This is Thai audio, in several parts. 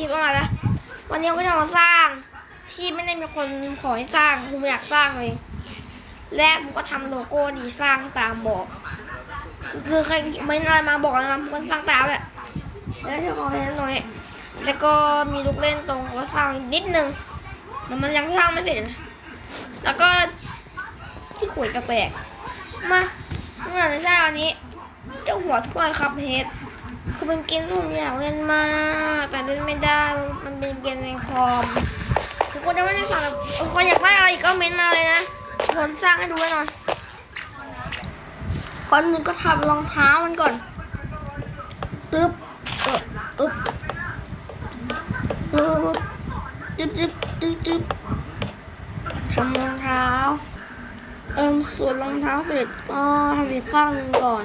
คิดว่าไงนะวันนี้ก็จะมาสร้าง ที่ไม่ได้มีคนขอให้สร้างผมอยากสร้างเลย และผมก็ทำโลโก้ดีสร้างตามบอก คือใครไม่นานมาบอกนะผมก็สร้างตามแหละแล้วจะขอแค่นั้นหน่อยแล้วก็มีลูกเล่นตรงก็สร้างนิดนึงแต่มันยังสร้างไม่เสร็จนะแล้วก็ที่ขวดกระแปลกมาเมื่อไหร่จะสร้างอันนี้เจ้าหัวถ้วยครับเฮด คือเป็นเกมที่ผมอยากเล่นมาก แต่เล่นไม่ได้ มันเป็นเกมในคอมทุกคนจะไม่ได้สั่งแบบคนอยากได้อะไรก็เม้นมาเลยนะคนสร้างให้ดูหน่อยก่อนหนึ่งก็ทำรองเท้ามันก่อน ตึ๊บอึ๊บอึ๊บจึ๊บจึ๊บจึ๊บจึ๊บทำรองเท้า เอิมส่วนรองเท้าเสร็จก็ทำอีกข้างหนึ่งก่อน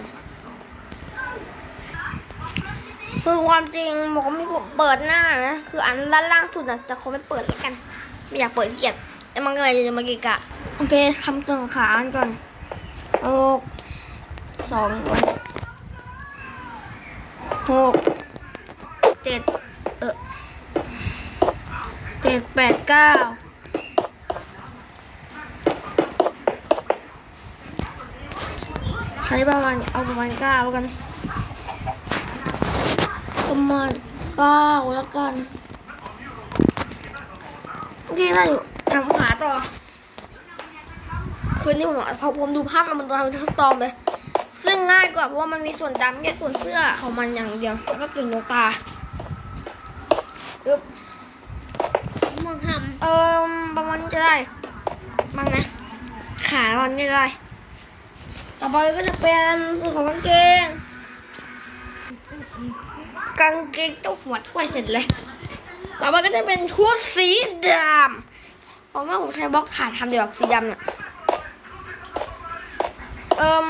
คือความจริงบอกว่าไม่เปิดหน้านะคืออันด้านล่างสุดนะแต่เขาไม่เปิดแล้วกันไม่อยากเปิดเกลียดไอ้มันก็เลยจะมาเกะกะโอเคทำตัวขากันก่อนหกสองหกเจ็ดเออเจ็ดแปดเก้าใช้ประมาณเอาประมาณเก้าแล้วกัน ประมาณเก้าแล้วกันโอเคได้อยู่ทำหาต่อ คืนนี้ผมพอผมดูภาพมันตัวทำเป็นสตอมเลย ซึ่งง่ายกว่าเพราะว่ามันมีส่วนดำแค่ส่วนเสื้อของมันอย่างเดียวแล้วก็ตุ่นดวงตาอึ๊บมองทเอิมประมาณนี้จะได้บ้างนะ ขามันนี่ได้ ต่อไปก็จะเป็นส่วนของกางเกง กางเกงเจ้าหัวถ้วยเสร็จเลย ต่อไปก็จะเป็นชุดสีดำเพราะว่าผมใช้บล็อกถาดทำเดียวกับสีดำเนี่ยเอิม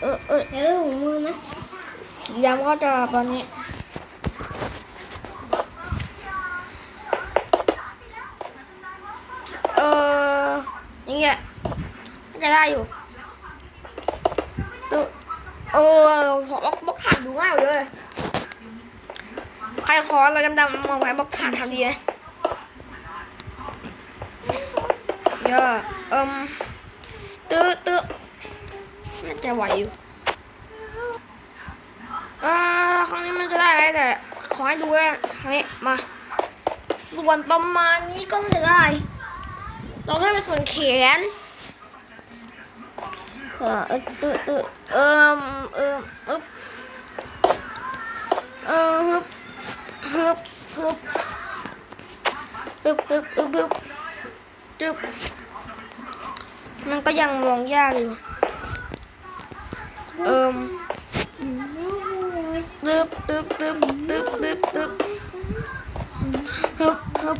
เออเออำแล้วถุงมือนะสีดำก็จะตอนนี้เอออย่างเงี้ยจะได้อยู่ เออบล็อกบล็อกถาดดูง่ายเลยใครขออะไรดำๆมาไว้บล็อกฐานทำดีเลยเยอะเอิมตื้อตื้อน่าจะไหวอยู่เออครั้งนี้มันจะได้ไหมแต่ขอให้ดูเลยครั้งนี้มาส่วนประมาณนี้ก็น่าจะได้ เราได้เป็นส่วนแขน เออเออเออเออเออเออเออเออฮึบฮึบฮึบฮึบฮึบฮึบฮึบจึบมันก็ยังมองยากอยู่เอิมตึบตึบตึบตึบตึบตึบฮึบฮึบ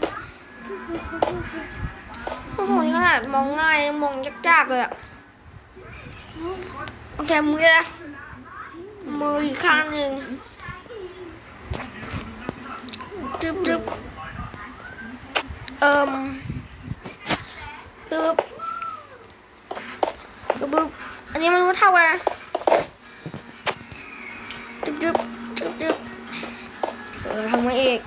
โอ้โหขนาดมองง่ายมองยากๆเลยอะ โอเคมือละมืออีกข้างหนึ่งจึ๊บจึ๊บเอิ่มตึ๊บตึ๊บอันนี้มันก็เท่ากันนะจึ๊บจึ๊บจึ๊บจึ๊บเออทำมาอีก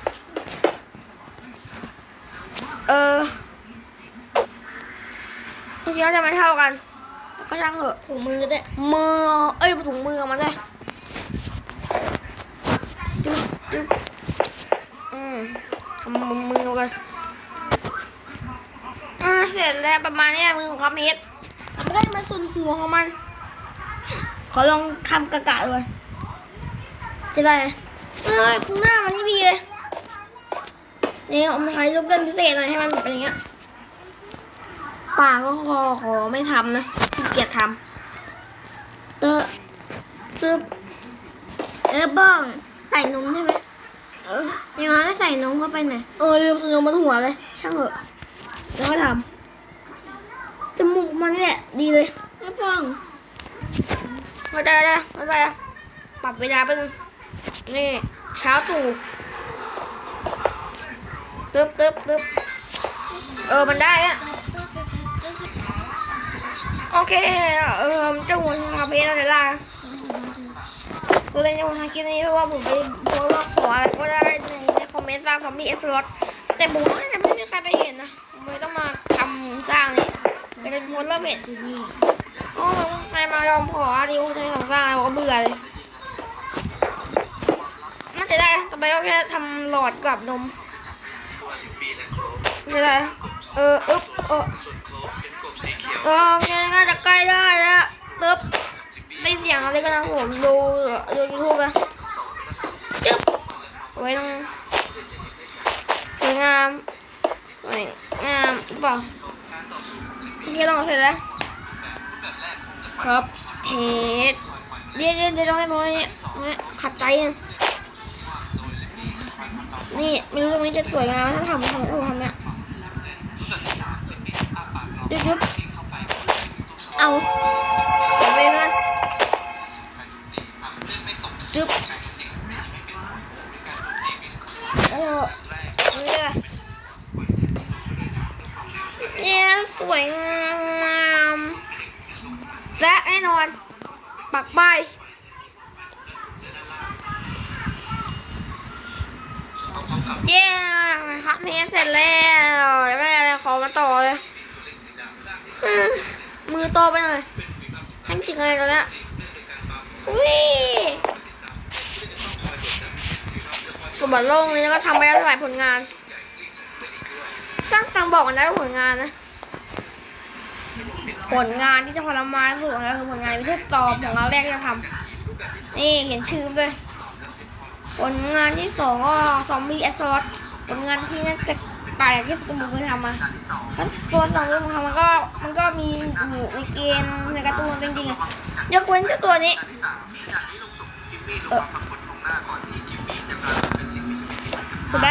เออจริงๆแล้วจะไม่เท่ากัน ก็ช่างเถอะถุงมือด้วยมือ เอ้ยถุงมือเอามาด้วยจึ๊บจึ๊บอืมทำมือมือกันอ่าเสร็จแล้วประมาณเนี้ยมือของคอมเฮดแล้วมันก็จะมาส่วนหัวของมัน ขอลองทำกระกะเลยจะได้ไหมเอ้ยข้างหน้ามันนี่ดีเลยนี่เอามาใช้ลูกเล่นพิเศษหน่อยให้มันเป็นอย่างเงี้ย ปาก็ขอขอไม่ทำนะขี้เกียจทำเตอะตึ๊บเออบ้องใส่นมใช่ไหมเอออย่างน้อยก็ใส่นมเข้าไปหน่อยเออลืมสนมบนหัวเลย ช่างเถอะแล้วก็ทำจมูกมันนี่แหละดีเลยเออบ้องเข้าใจแล้วเข้าใจแล้วปรับเวลาไปนึงนี่เช้าตู่ตึ๊บตึ๊บตึ๊บเออมันได้อะ โอเค เออเจ้าหัวมาเพลเราจะได้คือเลยจะมาทำคลิปนี้เพราะว่าผมไปโพสต์ว่าขออะไรก็ได้ในในคอมเมนต์สร้างซอมบี้เอสล็อตแต่ผมว่าจะไม่มีใครไปเห็นนะผมเลยต้องมาทำสร้างนี้เป็นโพสต์เริ่มเห็นโอ้ใครมายอมขอดิวใช้ของสร้างอะไรผมก็เบื่อเลยน่าจะได้ต่อไปก็แค่ทำหลอดกับนม ไม่ได้เอออึ๊บเออเออโอเคน่าจะใกล้ได้แล้วตึ๊บได้เสียงอะไรก็นะผมดูดูยูทูบไปจึ๊บไว้ตรงสวยงามสวยงามหรือเปล่าโอเคต้องเสร็จแล้วครับเฮดเดี๋ยวเดี๋ยวเดี๋ยวต้องให้น้อยเนี่ยขัดใจอะ นี่ไม่รู้ตรงนี้จะสวยงามถ้าทำทำทำทำเนี่ยจุ๊บจุ๊บเอาขอเลยนะจุ๊บเออเนี่ยเนี่ยสวยงามและแน่นอน ปักใบ เย้ครับเมสเสร็จแล้วไม่อะไรขอมาต่อเลยมือโตไปหน่อยให้จริงอะไรกันแล้ววิสมบัติโลกนี้ก็ทำไปแล้วหลายผลงาน สร้างตังบอกกันได้ผลงานนะ ผลงานที่จะทรมาสุดของเราคือผลงานวิทยาตอบของเราแรกที่จะทำนี่เห็นชื่อด้วย ผลงานที่สองก็ซอมบี้แอสซอตผลงานที่น่าจะแปลกที่สุดที่ผมเคยทำมาแล้วตัวสองตัวผมทำมันก็มันก็มีอยู่ในเกมในการ์ตูนจริงๆอะยกเว้นเจ้าตัวนี้เออถูกไหม